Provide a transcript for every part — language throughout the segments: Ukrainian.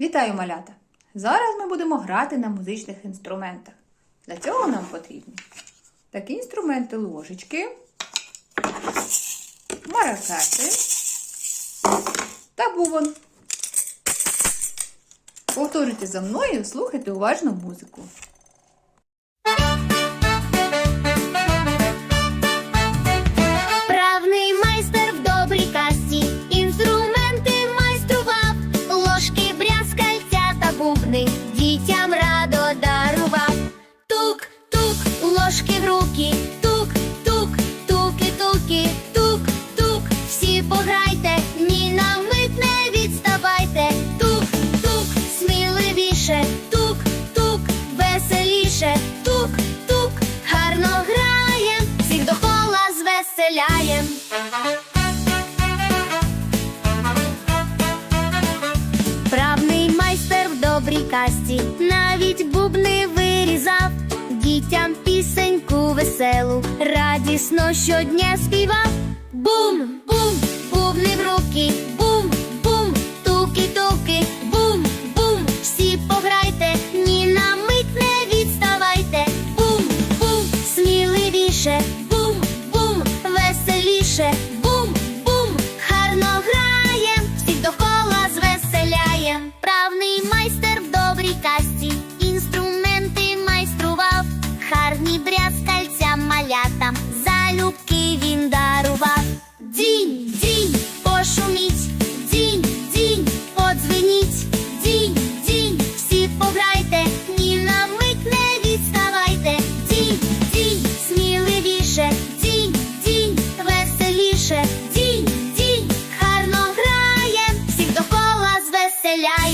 Вітаю, малята! Зараз ми будемо грати на музичних інструментах. Для цього нам потрібні такі інструменти ложечки, маракети та бубон. Повторюйте за мною слухайте уважно музику. Дітям радо дарував. Тук, тук, ложки в руки, тук, тук, туки, туки, тук, тук, всі пограйте, ні на мить не відставайте. Тук, тук, сміливіше, тук, тук, веселіше, тук, тук, гарно граєм, всіх довкола звеселяєм. Добрій навіть бубни вирізав, дітям пісеньку веселу, радісно щодня співав. Бум, бум, бубни в руки,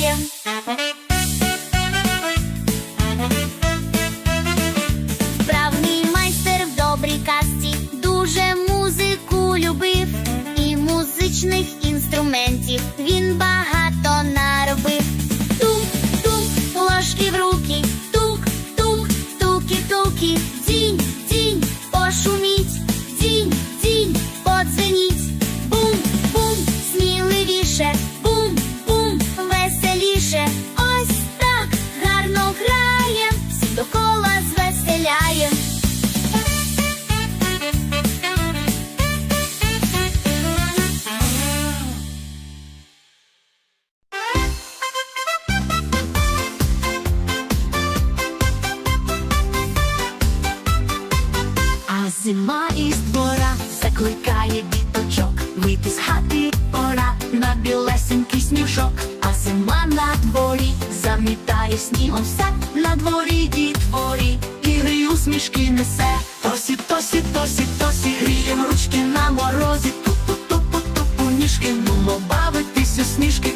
звеселяєм. Справний майстер в добрій касті дуже музику любив, і музичних інструментів він багато наробив. Тук, тук, ложки в руки, тук, тук, туки, туки, зима із двора закликає діточок. Вийти з хати пора на білесенький сніжок. А зима на дворі замітає снігом все. На дворі дітворі ігри усмішки несе. Тосі, тосі, тосі, тосі, грієм ручки на морозі. Тупу, тупу, тупу, ніжки, нумо бавитись у сніжки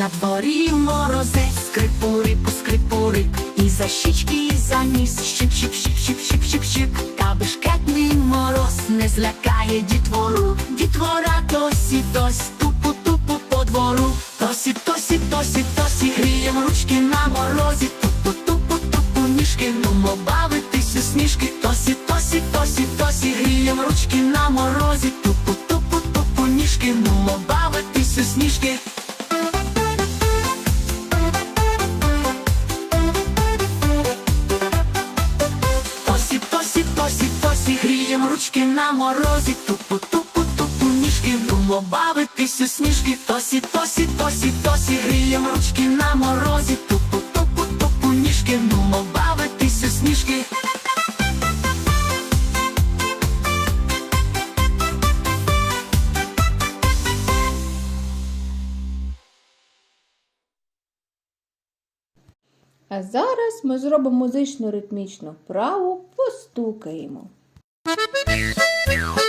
На дворі морозець, скрипурику, скрипурик, і за щічки, і за ніс, щик, щик, щик, щик, щик, щик, щик. Та бешкетний мороз не злякає дітвору. Дітвора досі, досі, тупу, тупу по двору. Тосі, тосі, тосі, тосі, грієм ручки на морозі. Тупу, тупу, тупу, ніжки, нумо бавитись у сніжки. Тосі, тосі, тосі, тосі, грієм ручки на морозі. Тупу, тупу, тупу, ніжки, нумо бавитись у сніжки. На морозі, тупу, тупу, ніжки, думо бавитись у сніжки, тосі, тосі, тосі, тосі, грієм ручки на морозі, тупу, тупу, тупу, ніжки, думо бавитись у сніжки. А зараз ми зробимо музично ритмічну вправу, постукаємо. Meow.